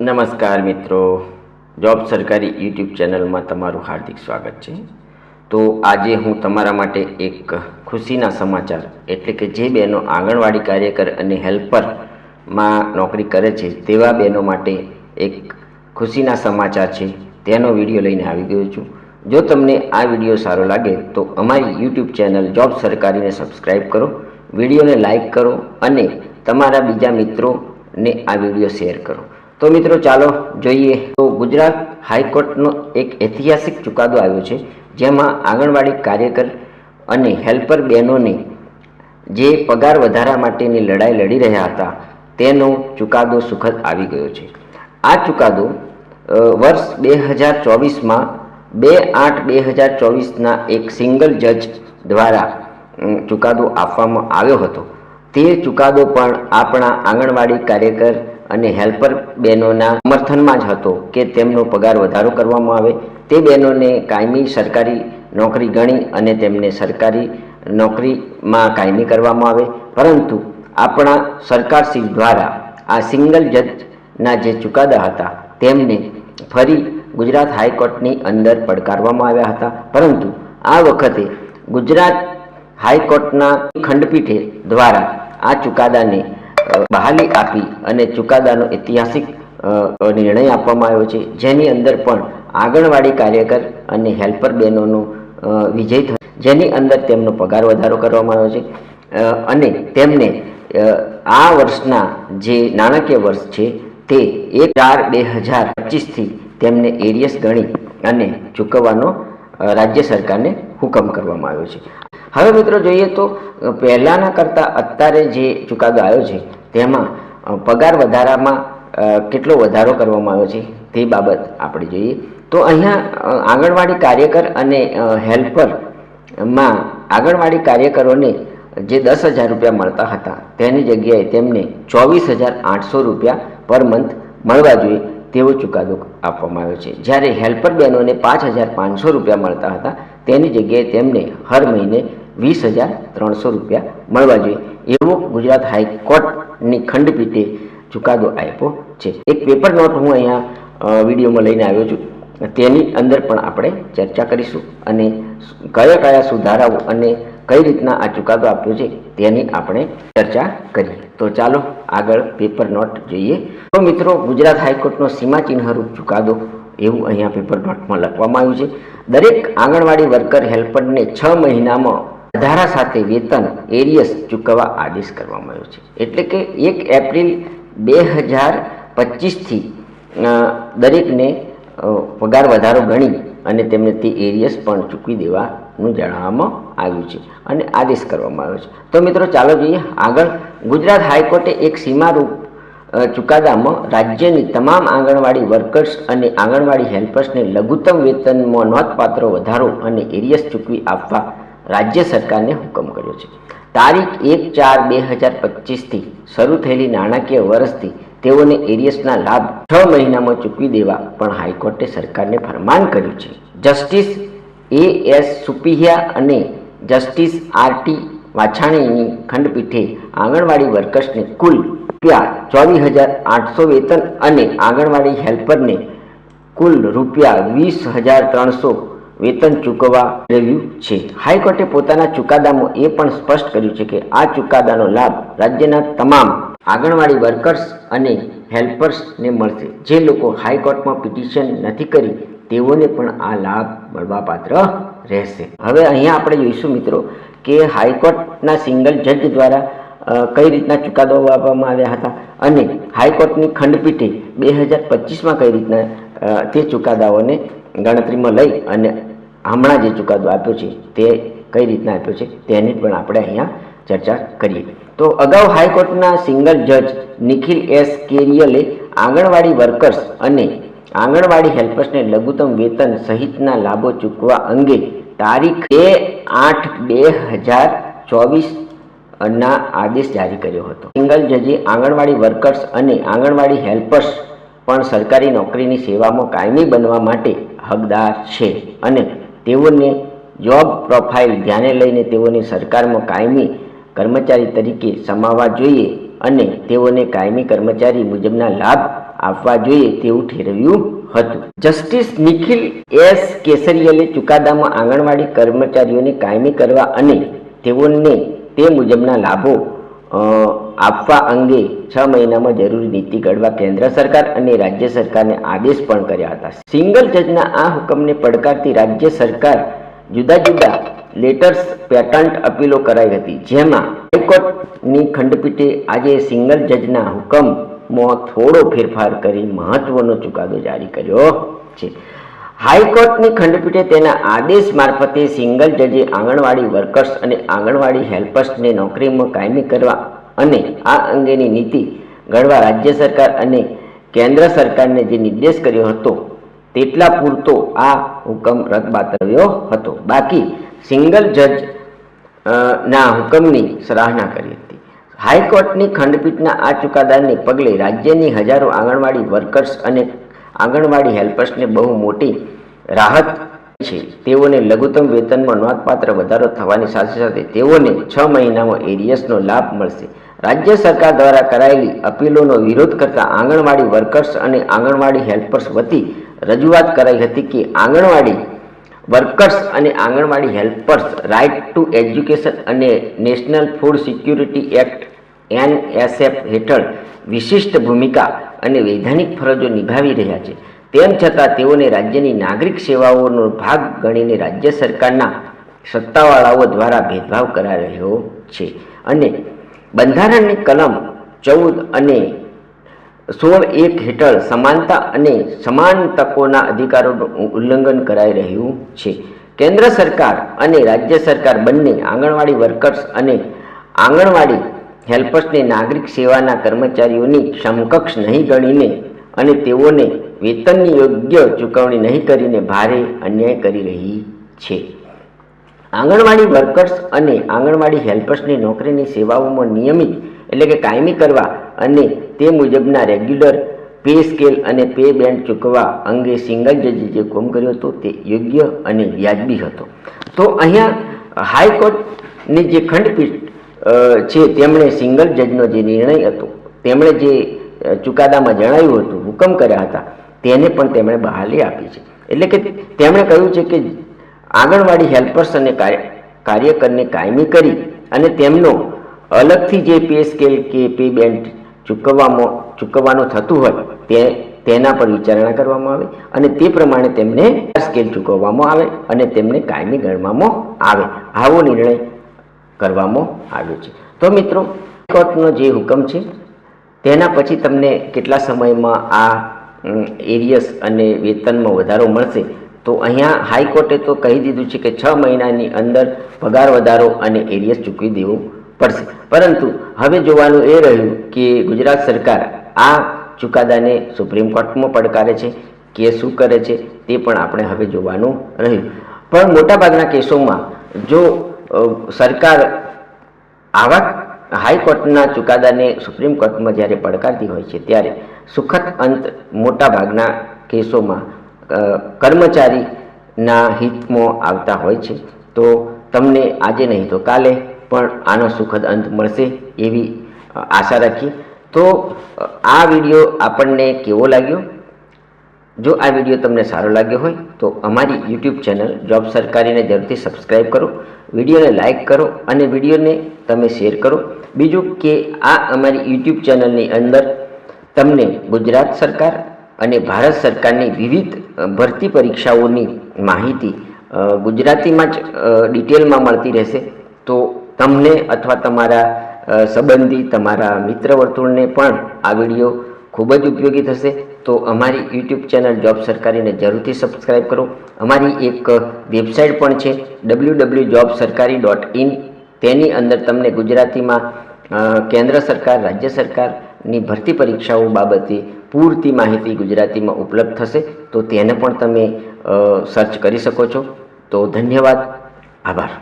નમસ્કાર મિત્રો. જોબ સરકારી યુટ્યુબ ચેનલમાં તમારું હાર્દિક સ્વાગત છે. તો આજે હું તમારા માટે એક ખુશીના સમાચાર, એટલે કે જે બહેનો આંગણવાડી કાર્યકર અને હેલ્પરમાં નોકરી કરે છે, તેવા બહેનો માટે એક ખુશીના સમાચાર છે. તેનો વીડિયો લઈને આવી ગયો છું. જો તમને આ વીડિયો સારો લાગે, તો અમારી યુટ્યુબ ચેનલ જોબ સરકારીને સબસ્ક્રાઈબ કરો, વિડીયોને લાઇક કરો અને તમારા બીજા મિત્રોને આ વીડિયો શેર કરો. તો મિત્રો ચાલો જોઈએ. તો ગુજરાત હાઈકોર્ટનો એક ઐતિહાસિક ચુકાદો આવ્યો છે, જેમાં આંગણવાડી કાર્યકર અને હેલ્પર બહેનોને જે પગાર વધારા માટેની લડાઈ લડી રહ્યા હતા, તેનો ચુકાદો સુખદ આવી ગયો છે. આ ચુકાદો વર્ષ બે હજાર ચોવીસમાં બે આઠ બે હજાર ચોવીસના એક સિંગલ જજ દ્વારા ચુકાદો આપવામાં આવ્યો હતો. તે ચુકાદો પણ આપણા આંગણવાડી કાર્યકર અને હેલ્પર બહેનોના સમર્થનમાં જ હતો કે તેમનો પગાર વધારો કરવામાં આવે. તે બહેનોને કાયમી સરકારી નોકરી ગણી અને તેમને સરકારી નોકરીમાં કાયમી કરવામાં આવે. પરંતુ આપણા સરકારશ્રી દ્વારા આ સિંગલ જજના જે ચુકાદા હતા તેમને ફરી ગુજરાત હાઈકોર્ટની અંદર પડકારવામાં આવ્યા હતા. પરંતુ આ વખતે ગુજરાત હાઈકોર્ટના ખંડપીઠે દ્વારા આ ચુકાદાને બહાલી આપી અને ચુકાદાનો ઐતિહાસિક નિર્ણય આપવામાં આવ્યો છે. જેની અંદર પણ આંગણવાડી કાર્યકર અને હેલ્પર બહેનોનો વિજય થયો. જેની અંદર તેમનો પગાર વધારો કરવામાં આવ્યો છે. અને તેમને આ વર્ષના જે નાણાકીય વર્ષ છે તે એક ચાર બે હજાર પચીસથી તેમને એરિયસ ગણી અને ચૂકવવાનો રાજ્ય સરકારને હુકમ કરવામાં આવ્યો છે. હવે મિત્રો જોઈએ તો પહેલાંના કરતાં અત્યારે જે ચુકાદો આવ્યો છે, તેમાં પગાર વધારામાં કેટલો વધારો કરવામાં આવ્યો છે, તે બાબત આપણે જોઈએ. તો અહીંયા આંગણવાડી કાર્યકર અને હેલ્પરમાં આંગણવાડી કાર્યકરોને જે દસ હજાર રૂપિયા મળતા હતા, તેની જગ્યાએ તેમને ચોવીસ હજાર આઠસો રૂપિયા પર મંથ મળવા જોઈએ તેવો ચુકાદો આપવામાં આવ્યો છે. જ્યારે હેલ્પર બહેનોને પાંચ હજાર પાંચસો રૂપિયા મળતા હતા, તેની જગ્યાએ તેમને હર મહિને વીસ હજાર ત્રણસો રૂપિયા મળવા જોઈએ. એવો ગુજરાત હાઈકોર્ટની ખંડપીઠે ચુકાદો આપ્યો છે. એક પેપર નોટ હું અહીંયા વિડીયોમાં લઈને આવ્યો છું. તેની અંદર પણ આપણે ચર્ચા કરીશું અને કયા કયા સુધારાઓ અને કઈ રીતના આ ચુકાદો આપ્યો છે તેની આપણે ચર્ચા કરીએ. તો ચાલો આગળ પેપર નોટ જોઈએ. તો મિત્રો, ગુજરાત હાઈકોર્ટનો સીમાચિહ્નરૂપ ચુકાદો એવું અહીંયા પેપર નોટમાં લખવામાં આવ્યું છે. દરેક આંગણવાડી વર્કર હેલ્પરને છ મહિનામાં વધારા સાથે વેતન, એરિયસ ચૂકવવા આદેશ કરવામાં આવ્યો છે. એટલે કે એક એપ્રિલ બે હજાર પચીસથી દરેકને પગાર વધારો ગણી અને તેમને તે એરિયસ પણ ચૂકવી દેવાનું જણાવવામાં આવ્યું છે અને આદેશ કરવામાં આવ્યો છે. તો મિત્રો, ચાલો જોઈએ. આગળ ગુજરાત હાઈકોર્ટે એક સીમારૂપ ચુકાદામાં રાજ્યની તમામ આંગણવાડી વર્કર્સ અને આંગણવાડી હેલ્પર્સને લઘુત્તમ વેતનમાં નોંધપાત્ર વધારો અને એરિયસ ચૂકવી આપવા રાજ્ય સરકારને હુકમ કર્યો છે. તારીખ એક ચાર બે હજાર પચીસથી શરૂ થયેલી નાણાકીય વર્ષથી તેઓને એરિયસના લાભ છ મહિનામાં ચૂકવી દેવા પણ હાઈકોર્ટે સરકારને ફરમાન કર્યું છે. જસ્ટિસ એ એસ સુપિહિયા અને જસ્ટિસ આર ટી વાછાણીની ખંડપીઠે આંગણવાડી વર્કર્સને કુલ રૂપિયા ચોવીસ હજાર આઠસો વેતન અને આંગણવાડી હેલ્પરને કુલ રૂપિયા વીસ હજાર ત્રણસો વેતન ચૂકવવા રહ્યું છે. હાઈકોર્ટે પોતાના ચુકાદામાં એ પણ સ્પષ્ટ કર્યું છે કે આ ચુકાદાનો લાભ રાજ્યના તમામ આંગણવાડી વર્કર્સ અને હેલ્પર્સને મળશે. જે લોકો હાઈકોર્ટમાં પિટિશન નથી કરી, તેઓને પણ આ લાભ મળવાપાત્ર રહેશે. હવે અહીંયા આપણે જોઈશું મિત્રો કે હાઈકોર્ટના સિંગલ જજ દ્વારા કઈ રીતના ચુકાદો આપવામાં આવ્યા હતા અને હાઈકોર્ટની ખંડપીઠે બે હજાર પચીસમાં કઈ રીતના તે ચુકાદાઓને ગણતરીમાં લઈ અને હમણાં જે ચુકાદો આપ્યો છે, તે કઈ રીતના આપ્યો છે, તેની પણ આપણે અહીંયા ચર્ચા કરીએ. તો અગાઉ હાઈકોર્ટના સિંગલ જજ નિખિલ એસ કેરિયલે આંગણવાડી વર્કર્સ અને આંગણવાડી હેલ્પર્સને લઘુત્તમ વેતન સહિતના લાભો ચૂકવા અંગે તારીખ બે આઠ બે હજાર ચોવીસ ના આદેશ જારી કર્યો હતો. સિંગલ જજે આંગણવાડી વર્કર્સ અને આંગણવાડી હેલ્પર્સ પણ સરકારી નોકરીની સેવામાં કાયમી બનવા માટે હકદાર છે. અને તેઓને જોબ પ્રોફાઇલ ધ્યાને લઈને તેઓને સરકારમાં કાયમી કર્મચારી તરીકે સમાવવા જોઈએ અને તેઓને કાયમી કર્મચારી મુજબના લાભ આપવા જોઈએ તેવું ઠેરવ્યું હતું. જસ્ટિસ નિખિલ એસ કેસરીયલે ચુકાદામાં આંગણવાડી કર્મચારીઓને કાયમી કરવા અને તેઓને તે મુજબના લાભો આપવા અંગે છ મહિનામાં જરૂરી નીતિ ઘડવા કેન્દ્ર સરકાર અને રાજ્ય સરકારને આદેશ પણ કર્યા હતા. સિંગલ જજના આ હુકમને પડકારતી રાજ્ય સરકાર જુદા જુદા લેટર્સ પેટન્ટ અપીલો કરાઈ હતી. જેમાં હાઈકોર્ટની ખંડપીઠે આજે સિંગલ જજના હુકમમાં થોડો ફેરફાર કરી મહત્વનો ચુકાદો જારી કર્યો છે. હાઈકોર્ટની ખંડપીઠે તેના આદેશ મારફતે સિંગલ જજે આંગણવાડી વર્કર્સ અને આંગણવાડી હેલ્પર્સને નોકરીમાં કાયમી કરવા અને આ અંગેની નીતિ ઘડવા રાજ્ય સરકાર અને કેન્દ્ર સરકારને જે નિર્દેશ કર્યો હતો, તેટલા પૂરતો આ હુકમ રદબાતવ્યો હતો. બાકી સિંગલ જજ ના હુકમની સરાહના કરી હતી. હાઈકોર્ટની ખંડપીઠના આ ચુકાદાને પગલે રાજ્યની હજારો આંગણવાડી વર્કર્સ અને આંગણવાડી હેલ્પર્સને બહુ મોટી રાહત છે. તેઓને લઘુત્તમ વેતનમાં નોંધપાત્ર વધારો થવાની સાથે સાથે તેઓને છ મહિનામાં એરિયસનો લાભ મળશે. રાજ્ય સરકાર દ્વારા કરાયેલી અપીલોનો વિરોધ કરતા આંગણવાડી વર્કર્સ અને આંગણવાડી હેલ્પર્સ વતી રજૂઆત કરાઈ હતી કે આંગણવાડી વર્કર્સ અને anganwadi helpers right to education અને national food security act NSF હેઠળ વિશિષ્ટ ભૂમિકા અને વૈધાનિક ફરજો નિભાવી રહ્યા છે. તેમ છતાં તેઓને રાજ્યની નાગરિક સેવાઓનો ભાગ ગણીને રાજ્ય સરકારના સત્તાવાળાઓ દ્વારા ભેદભાવ કરાઈ રહ્યો છે અને બંધારણની કલમ ચૌદ અને સોળ એક હેઠળ સમાનતા અને સમાન તકોના અધિકારોનું ઉલ્લંઘન કરાઈ રહ્યું છે. કેન્દ્ર સરકાર અને રાજ્ય સરકાર બંને આંગણવાડી વર્કર્સ અને આંગણવાડી હેલ્પર્સને નાગરિક સેવાના કર્મચારીઓની સમકક્ષ નહીં ગણીને અને તેઓને વેતનની યોગ્ય ચૂકવણી નહીં કરીને ભારે અન્યાય કરી રહી છે. આંગણવાડી વર્કર્સ અને આંગણવાડી હેલ્પર્સની નોકરીની સેવાઓમાં નિયમિત, એટલે કે કાયમી કરવા અને તે મુજબના રેગ્યુલર પે સ્કેલ અને પે બેન્ડ ચૂકવવા અંગે સિંગલ જજે જે હુકમ કર્યો હતો તે યોગ્ય અને વ્યાજબી હતો. તો અહીંયા હાઈકોર્ટની જે ખંડપીઠ છે તેમણે સિંગલ જજનો જે નિર્ણય હતો, તેમણે જે ચુકાદામાં જણાવ્યું હતું, હુકમ કર્યા હતા, તેને પણ તેમણે બહાલી આપી છે. એટલે કે તેમણે કહ્યું છે કે આંગણવાડી હેલ્પર્સ અને કાર્યકરને કાયમી કરી અને તેમનો અલગથી જે પે સ્કેલ કે પે બેન્ડ ચૂકવવામાં, ચૂકવવાનું થતું હોય તે, તેના પર વિચારણા કરવામાં આવે અને તે પ્રમાણે તેમને સ્કેલ ચૂકવવામાં આવે અને તેમને કાયમી ગણવામાં આવે. આવો નિર્ણય કરવામાં આવ્યો છે. તો મિત્રો, કોર્ટનો જે હુકમ છે, તેના પછી તમને કેટલા સમયમાં આ એરિયસ અને વેતનમાં વધારો મળશે તો અહીંયા હાઈકોર્ટે તો કહી દીધું છે કે છ મહિનાની અંદર પગાર વધારો અને એરિયસ ચૂકવી દેવું પડશે. પરંતુ હવે જોવાનું એ રહ્યું કે ગુજરાત સરકાર આ ચુકાદાને સુપ્રીમ કોર્ટમાં પડકારે છે કે શું કરે છે તે પણ આપણે હવે જોવાનું રહ્યું. પણ મોટાભાગના કેસોમાં જો સરકાર આવા હાઈકોર્ટના ચુકાદાને સુપ્રીમ કોર્ટમાં જ્યારે પડકારતી હોય છે ત્યારે સુખદ અંત મોટાભાગના કેસોમાં કર્મચારીના હિતમાં આવતા હોય છે. તો તમને આજે નહીં તો કાલે પણ આનો સુખદ અંત મળશે એવી આશા રાખી. તો આ વીડિયો આપણને કેવો લાગ્યો? જો આ વીડિયો તમને સારો લાગ્યો હોય, તો અમારી યુટ્યુબ ચેનલ જોબ સરકારીને જરૂરથી સબસ્ક્રાઈબ કરો. વિડીયોને લાઇક કરો અને વિડીયોને તમે શેર કરો. બીજું કે આ અમારી યુટ્યુબ ચેનલની અંદર તમને ગુજરાત સરકાર અને ભારત સરકારની વિવિધ ભરતી પરીક્ષાઓની માહિતી ગુજરાતીમાં જ ડિટેલમાં મળતી રહેશે. તો તમને અથવા તમારા સંબંધી તમારા મિત્ર વર્તુળને પણ આ વીડિયો ખૂબ જ ઉપયોગી થશે. તો અમારી યુટ્યુબ ચેનલ જોબ સરકારીને જરૂરથી સબસ્ક્રાઈબ કરો. અમારી એક વેબસાઇટ પણ છે W W job sarkari dot in તેની અંદર તમને ગુજરાતીમાં કેન્દ્ર સરકાર, રાજ્ય સરકારની ભરતી પરીક્ષાઓ બાબતે પૂરતી માહિતી ગુજરાતીમાં ઉપલબ્ધ થશે, તો તેને પણ તમે સર્ચ કરી શકો છો. તો ધન્યવાદ. આભાર.